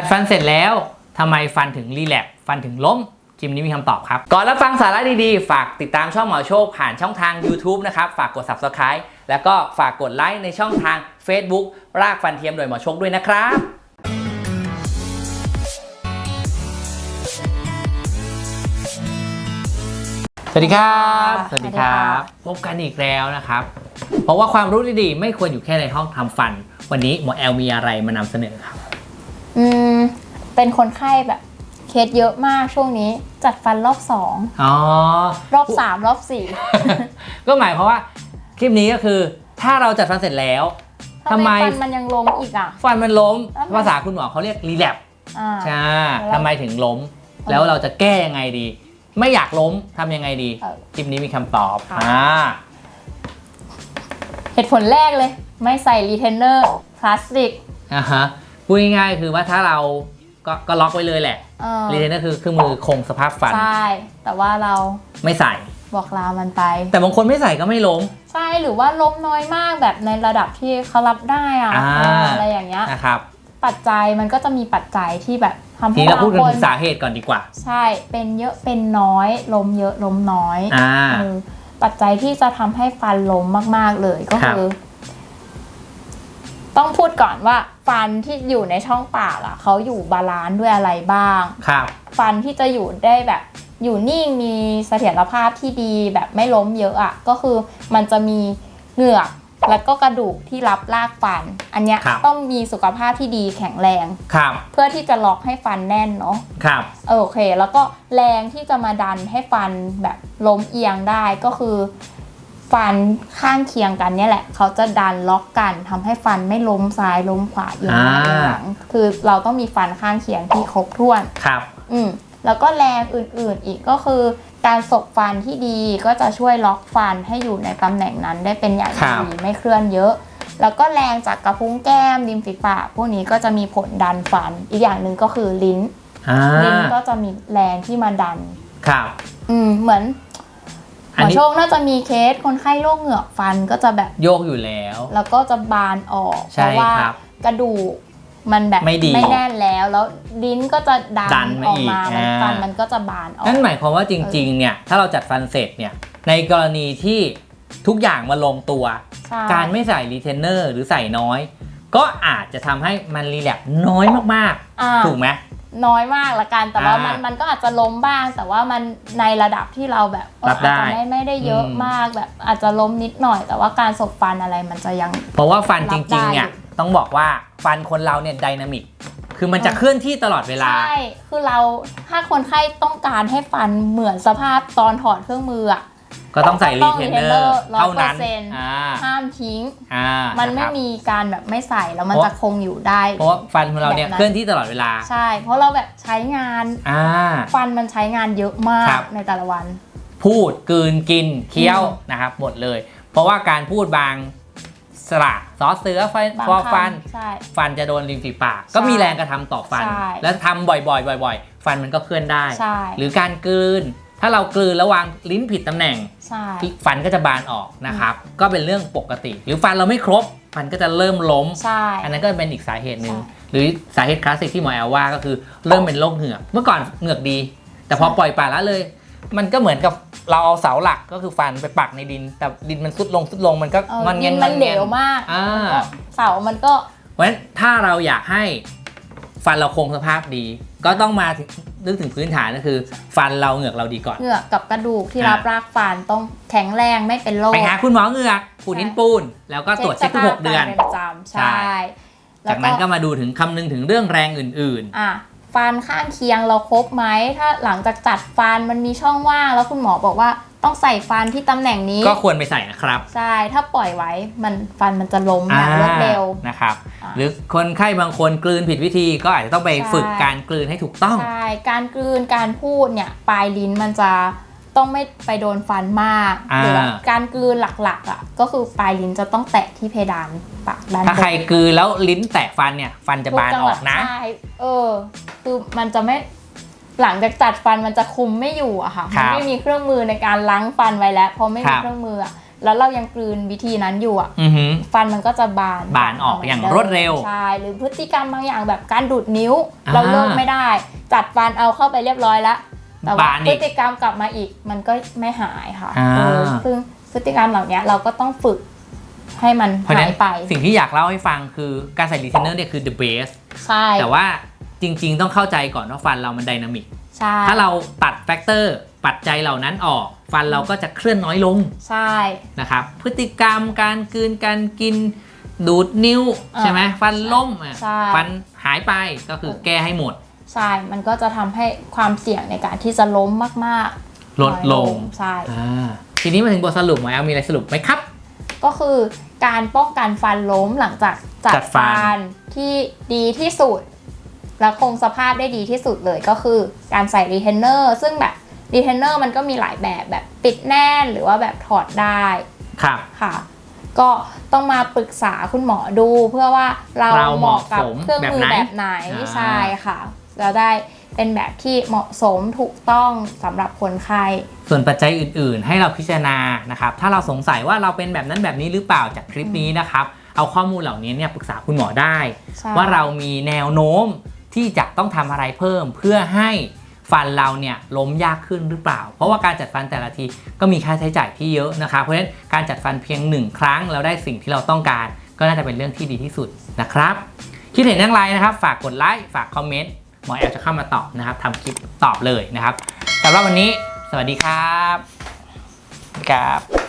จัดฟันเสร็จแล้วทำไมฟันถึงรีแลกซ์ฟันถึงล้มคลิปนี้มีคำตอบครับ ก่อนรับฟังสาระดีๆ ฝากติดตามช่องหมอโชคผ่านช่องทาง YouTube นะครับ ฝากกด Subscribe แล้วก็ฝากกดไลค์ในช่องทาง Facebook รากฟันเทียมโดยหมอโชคด้วยนะครับสวัสดีครับ สวัสดีค่ะพบกันอีกแล้วนะครับ เพราะว่าความรู้ดีๆ ไม่ควรอยู่แค่ในห้องทำฟัน วันนี้หมอแอลมีอะไรมานำเสนอครับ อืมเป็นคนไข้แบบเคสเยอะมากช่วงนี้ จัดฟันรอบสองอ๋อ รอบสามรอบสี่ ก็หมายความว่าคลิปนี้ก็คือ ถ้าเราจัดฟันเสร็จแล้วทำไมฟันมันยังล้มอีกอะ ฟันมันล้มทำไมภาษาคุณหมอเขาเรียกรีแลปอ่าใช่แล้วทำไมถึงล้ม แล้วเราจะแก้ยังไงดี ไม่อยากล้มทำยังไงดีเออคลิปนี้มีคำตอบค่ะอ่าเหตุผลแรกเลย ไม่ใส่รีเทนเนอร์พลาสติกอ่าฮะ พูดง่ายๆคือว่าถ้าเราก็ก็ล็อกไว้เลยแหละเออรีเทนเนอร์คือเครื่องมือคงสภาพฟัน ใช่ แต่ว่าเราไม่ใส่ บอกลามันไป แต่บางคนไม่ใส่ก็ไม่ล้ม ใช่หรือว่าล้มน้อยมากแบบในระดับที่เขารับได้อะอ่าเอออะไรอย่างเงี้ย นะครับปัจจัยมันก็จะมีปัจจัยที่แบบทำทีให้นี้เราพูดบางถึคนงสาเหตุก่อนดีกว่า ใช่เป็นเยอะเป็นน้อยล้มเยอะล้มน้อยอ่า เออปัจจัยที่จะทำให้ฟันล้มมาก ๆเลยก็ครับคือ ต้องพูดก่อนว่าฟันที่อยู่ในช่องปากอะเขาอยู่บาลานซ์ด้วยอะไรบ้าง ครับ ฟันที่จะอยู่ได้แบบอยู่นิ่งมีเสถียรภาพที่ดีแบบไม่ล้มเยอะอะก็คือมันจะมีเหงือกแล้วก็กระดูกที่รับรากฟัน อันเนี้ยครับ ต้องมีสุขภาพที่ดีแข็งแรง ครับ เพื่อที่จะล็อกให้ฟันแน่นเนาะครับเออโอเค แล้วก็แรงที่จะมาดันให้ฟันแบบล้มเอียงได้ก็คือ ฟันข้างเคียงกันเนี่ยแหละ เขาจะดันล็อกกันทำให้ฟันไม่ล้มซ้ายล้มขวาเอียงหน้าอ่าเอียงหลังคือเราต้องมีฟันข้างเคียงที่ครบถ้วนครับ อืมแล้วก็แรงอื่นๆอีกก็คือ การสบฟันที่ดีก็จะช่วยล็อกฟันให้อยู่ในตำแหน่งนั้นได้เป็นอย่างครับดีไม่เคลื่อนเยอะ แล้วก็แรงจากกระพุ้งแก้มริมฝีปากพวกนี้ก็จะมีผลดันฟัน อีกอย่างหนึ่งก็คือลิ้นอ่าลิ้นก็จะมีแรงที่มาดันครับ อืมเหมือน หอันมอนี้โชคน่าจะมีเคสคนไข้โรคเหงือกฟันก็จะแบบโยกอยู่แล้ว แล้วก็จะบานออกใช่เพราะว่าครับกระดูกมันแบบไม่ดีแน่นแล้วแล้วลิ้นก็จะดัดันนมาออกอีกมามันอ่าฟันมันก็จะบานออกนั่นหมายความว่าจริงๆเนี่ยถ้าเราจัดฟันเสร็จเนี่ยในกรณีที่ทุกอย่างมาลงตัวใช่การไม่ใส่รีเทนเนอร์หรือใส่น้อย ก็อาจจะทำให้มันรีแลกซ์น้อยมากอ่าๆถูกไหม น้อยมากละกัน แต่ว่าอ่ามัมันมันก็อาจจะล้มบ้าง แต่ว่ามันในระดับที่เราแบบเออรับได้อาจจะไม่ไม่ได้เยอะอืม มากแบบอาจจะล้มนิดหน่อย แต่ว่าการสบฟันอะไรมันจะยัง เพราะว่าฟันจรับได้ริงๆเนี่ยต้องบอกว่าฟันคนเราเนี่ยไดนามิกคือมันจะเคลื่อนที่ตลอดเวลา ใช่คือเราถ้าคนไข้ต้องการให้ฟันเหมือนสภาพตอนถอดเครื่องมืออะ ก็ต้องใส่ต้รีองเทน retainer เนอร์เท่านั้น100%อ่าห้ามทิ้งอ่ามัมันไม่มีการแบบไม่ใส่แล้วมันเพราะจะคงอยู่ได้ เพราะว่าฟันของเราเนี่ยแบบนั้นเคลื่อนที่ตลอดเวลา ใช่ เพราะเราแบบใช้งานอ่าฟันมันใช้งานเยอะมาครักบในแต่ละวัน พูดกลืนกินเคี้ยวอืมนะครับหมดเลย เพราะว่าการพูดบางสระซอสเสือฟันบางฟอฟันคำใช่ฟันจะโดนริมฝีปาก ก็มีแรงกระทำต่อฟันใช่แล้วทำบ่อยๆ บ่อย ๆ ฟันมันก็เคลื่อนได้ใช่หรือการกลืน ถ้าเรากลืนแล้ววางลิ้นผิดตำแหน่ง ใช่ ฟันก็จะบานออกนะครับ ก็เป็นเรื่องปกติ หรือฟันเราไม่ครบ ฟันก็จะเริ่มล้ม ใช่ อันนั้นก็เป็นอีกสาเหตุหนึ่งใช่หรือสาเหตุคลาสสิกที่หมอแอลว่าก็คือเริ่มเป็นโรคเหงือก เมื่อก่อนเหงือกดี แต่พอใช่ปล่อยปละละเลย มันก็เหมือนกับเราเอาเสาหลักก็คือฟันไปปักในดิน แต่ดินมันซุดลงซุดลงมันก็เอองอนเงดินนงมัอนนเหลเงนวมากอ่าแล้วก็เสามันก็เพราะฉะนั้นถ้าเราอยากให้ฟันเราคงสภาพดี ก็ต้องมาถึงนึกถึงพื้นฐานก็คือ ฟันเราเหงือกเราดีก่อน เหงือกกับกระดูกที่อ่ารัรับรากฟันต้องแข็งแรงไม่เป็นโรค ไปหาคุณหมอเหงือกขูดหินปูน แล้วก็ตรวจเช็คทุกหกสภาพเดือนฟัเป็นประจำใช่ใช่แล้จาวกก็นั้นก็มาดูถึงคำนึงถึงเรื่องแรงอื่นอะฟันข้างเคียงเราครบไหมถ้าหลังจากจัดฟันมันมีช่องว่างแล้วคุณหมอบอกว่า ต้องใส่ฟันที่ตำแหน่งนี้ๆก็ควรไปใส่นะครับใช่ ถ้าปล่อยไว้มันฟันมันจะล้มอย่างรวดเร็ว อ่านะครับ อ่า หรือคนไข้บางคนกลืนผิดวิธีก็อาจจะต้องไปใช่ฝึกการกลืนให้ถูกต้อง ใช่ การกลืน การพูดเนี่ยปลายลิ้นมันจะต้องไม่ไปโดนฟันมากอ่า หรือแบบการกลืนหลักๆอะก็คือปลายลิ้นจะต้องแตะที่เพดานปากด้านบนถ้าใครกลืนแล้วลิ้นแตะฟันเนี่ยฟันจะบานออกนะ ใช่เออ คือมันจะไม่ หลังจากจัดฟันมันจะคุมไม่อยู่อะค่ะครัมันบไม่มีเครื่องมือในการล้างฟันไว้แล้วพอไม่คมีรับเครื่องมืออะแล้วเรายังกลืนวิธีนั้นอยู่อะอือหือฟันมันก็จะบานบานออกอย่างหมืนดิมรวดเร็วใช่หรือพฤติกรรมบางอย่างแบบการดูดนิ้วอ่าเราเลิกไม่ได้ จัดฟันเอาเข้าไปเรียบร้อยแล้วแต่ว่าบานอีกพฤติกรรมกลับมาอีกมันก็ไม่หายค่ะอ่าเออซึ่งพฤติกรรมเหล่านี้เราก็ต้องฝึกให้มันเพราะฉะหานั้ยนไป สิ่งที่อยากเล่าให้ฟังคือการใส่รีเทนเนอร์เนี่ยคือ the best ใช่แต่ว่า จริง ๆ ต้องเข้าใจก่อนว่าฟันเรามันไดนามิกใช่ถ้าเราตัดแฟกเตอร์ปัจจัยเหล่านั้นออก ฟันเราก็จะเคลื่อนน้อยลงใช่นะครับพฤติกรรมการกลืนการกินดูดนิ้วอ่าใช่ไหมฟันล่มอะใช่ฟันหายไปก็คือแก้ให้หมด ใช่ มันก็จะทำให้ความเสี่ยงในการที่จะล้มมากๆ ลดลงน้อยใช่อ่าทีนี้มาถึงบทสรุปหมอแอลมีอะไรสรุปไหมครับ ก็คือการป้องกันฟันล้มหลังจากจัจัดดฟันฟันที่ดีที่สุด และคงสภาพได้ดีที่สุดเลยก็คือการใส่รีเทนเนอร์ซึ่งแบบรีเทนเนอร์มันก็มีหลายแบบแบบปิดแน่นหรือว่าแบบถอดได้ครับค่ะ ก็ต้องมาปรึกษาคุณหมอดูเพื่อว่าเราเราเหมาะกับเหมาะสมเครื่องมือแบบแบไหนบไหนอ่า ใช่ค่ะจะได้เป็นแบบที่เหมาะสมถูกต้องสำหรับคนไข้ ส่วนปัจจัยอื่นๆ ให้เราพิจารณานะครับ ถ้าเราสงสัยว่าเราเป็นแบบนั้นแบบนี้หรือเปล่าจากคลิปนี้นะครับ เอาข้อมูลเหล่านี้เนี่ยปรึกษาคุณหมอได้ ใช่ ว่าเรามีแนวโน้ม ที่จะต้องทำอะไรเพิ่มเพื่อให้ฟันเราเนี่ยล้มยากขึ้นหรือเปล่า เพราะว่าการจัดฟันแต่ละทีก็มีค่าใช้จ่ายที่เยอะนะครับเพราะฉะนั้นการจัดฟันเพียงหนึ่งครั้งเราได้สิ่งที่เราต้องการ ก็น่าจะเป็นเรื่องที่ดีที่สุดนะครับ คิดเห็นอย่างไรนะครับ ฝากกดไลค์ฝากคอมเมนต์หมอแอลจะเข้ามาตอบนะครับทำคลิปตอบเลยนะครับสำหรับวันนี้ สวัสดีครับครับ